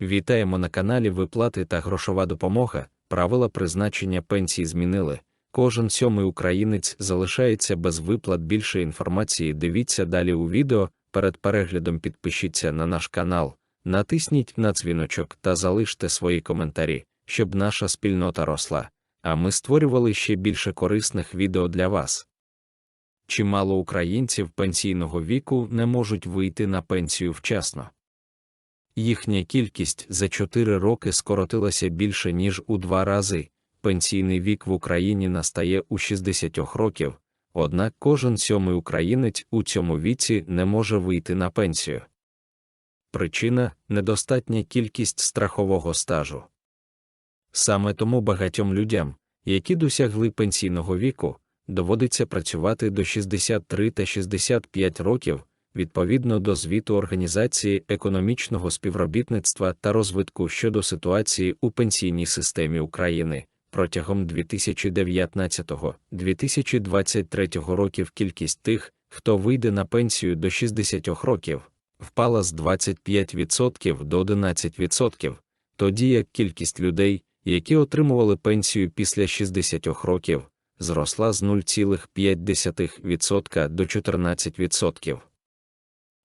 Вітаємо на каналі Виплати та грошова допомога. Правила призначення пенсій змінили. Кожен сьомий українець залишається без виплат більше інформації. Дивіться далі у відео. Перед переглядом підпишіться на наш канал, натисніть на дзвіночок та залиште свої коментарі, щоб наша спільнота росла. А ми створювали ще більше корисних відео для вас. Чимало українців пенсійного віку не можуть вийти на пенсію вчасно. Їхня кількість за 4 роки скоротилася більше ніж у два рази. Пенсійний вік в Україні настає у 60 років, однак кожен сьомий українець у цьому віці не може вийти на пенсію. Причина недостатня кількість страхового стажу. Саме тому багатьом людям, які досягли пенсійного віку, доводиться працювати до 63 та 65 років, відповідно до звіту Організації економічного співробітництва та розвитку щодо ситуації у пенсійній системі України. Протягом 2019-2023 років кількість тих, хто вийде на пенсію до 60 років, впала з 25% до 11%, тоді як кількість людей, які отримували пенсію після 60 років, зросла з 0,5% до 14%.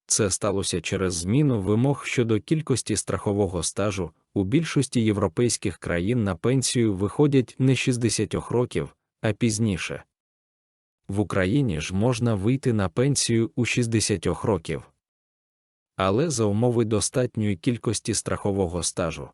Це сталося через зміну вимог щодо кількості страхового стажу. У більшості європейських країн на пенсію виходять не 60 років, а пізніше. В Україні ж можна вийти на пенсію у 60 років. Але за умови достатньої кількості страхового стажу.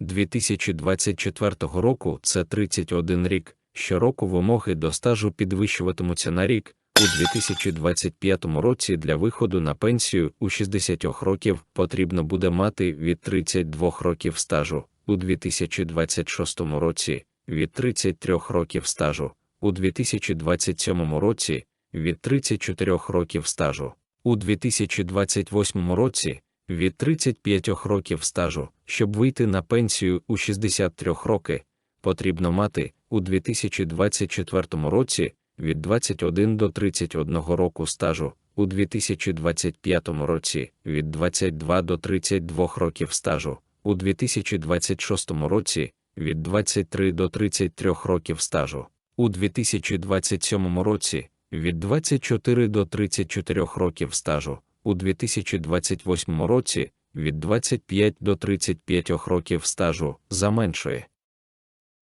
2024 року це 31 рік, щороку вимоги до стажу підвищуватимуться на рік. У 2025 році для виходу на пенсію у 60 років потрібно буде мати від 32 років стажу, у 2026 році від 33 років стажу, у 2027 році від 34 років стажу, у 2028 році від 35 років стажу, щоб вийти на пенсію у 63 роки, потрібно мати у 2024 році від 21 до 31 року стажу, у 2025 році від 22 до 32 років стажу, у 2026 році від 23 до 33 років стажу, у 2027 році від 24 до 34 років стажу, у 2028 році від 25 до 35 років стажу заменшує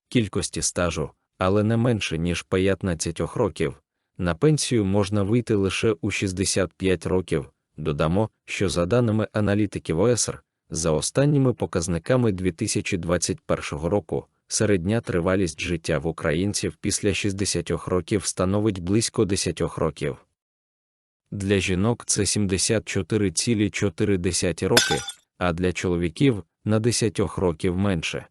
кількості стажу але не менше ніж 15 років. На пенсію можна вийти лише у 65 років. Додамо, що за даними аналітиків ОЕСР, за останніми показниками 2021 року, середня тривалість життя в українців після 60 років становить близько 10 років. Для жінок це 74,4 роки, а для чоловіків на 10 років менше.